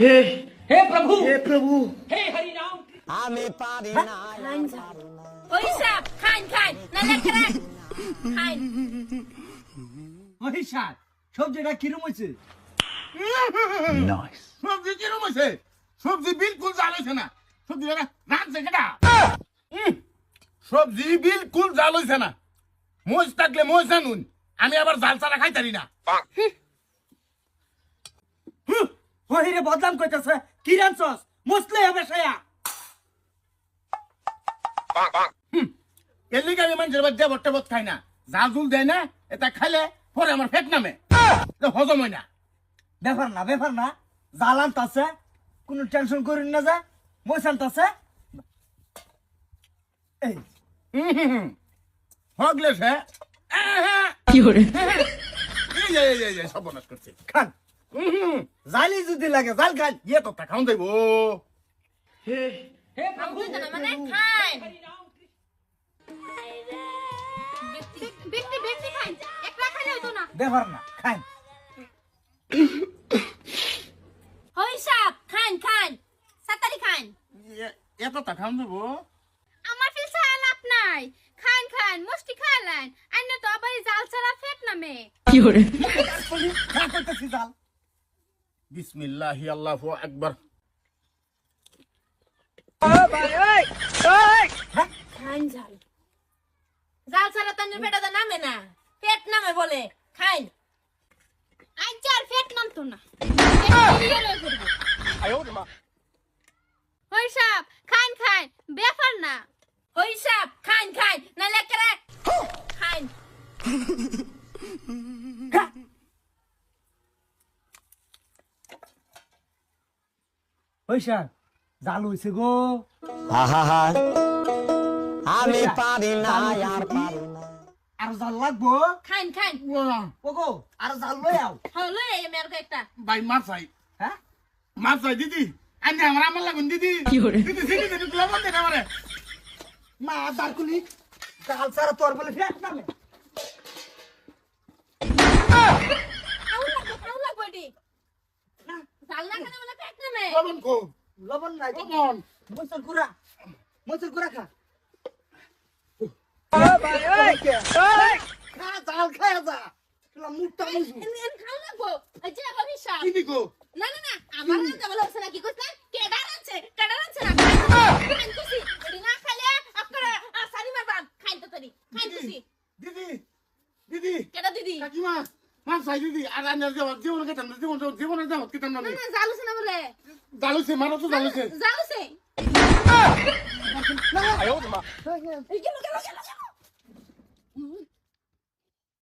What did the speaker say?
হে হে প্রভু। হে প্রভু। হে হরি রাম। আমি পারি হ্যাঁ, না ওইসা খাইন খাইন না লেখরা খাইন। ওইসা সবজিটা কিরম হয়েছে? নাইস সবজি কিরম হয়েছে? সবজি বিলকুল জাল না। সবজি রাঁধছে কেটা? সবজি বিলকুল জাল না। মোজ থাকলে মোজ জানুন আমি আবার জাল ছাড়া খাইতারি না। হহিরে বদনাম কইতাছে কি রানছস মুসলে হবে সায়া। এর লিগে আমি মানুষের বাদ দেবর টেবত খাই না। জাল জুল দেয় না এটা খাইলে পরে আমার পেট নামে। হজম হয় না। ব্যাপার না ব্যাপার না। জালান তাছে কোনো টেনশন করিন না যা। মইসান তাছে এই। হগলে সে। কি হরে এই এই এই যে সর্বনাশ করছে। খান। জালি যদি লাগে জাল খাই। ইয়ে তো খাওন দেব দেহর না। খাই। খান খান আমার মুষ্টি তো আবার জাল ছাড়া ফেট নামে। কি করে জাল। বিসমিল্লাহি, আল্লাহু আকবার। খান জাল জাল ছাড়া তো পেটাতে নামে না। ফেট নামে বলে খান আইচার ফেট নামতো না। ওই সাপ খান খান বেফার না। ওই সাপ খান খান না লেকরা পয়সা জাল হইছে গো। আহা আমি পারি না আর পারি না। আর জাল লাগবো? খান খান ও গো আর জাল লই আও। এই মেয়ের একটা ভাই মাছ চাই হ্যাঁ? মাছ চাই দিদি। আনি আমার আমার লাগুন দিদি। দিদি দিদি দিদি তুলা বন্ধ দে আমারে। মা দারকুলি জাল ছাড়া তোর বলে ফেট আউলা বডি জাল না নামে লবণ কো লবণ নাই লবণ। মসল কুড়া মসল কুড়া খা। জাল যা মুটটা মুসু খাও না না না আমার না। চাই দিদি আর আমি জবাব জীবন কেতাম না জীবন জীবনে জবাব কেতাম না জালুছে না বলে। জালুছে মারো তো জালুছে জালুছে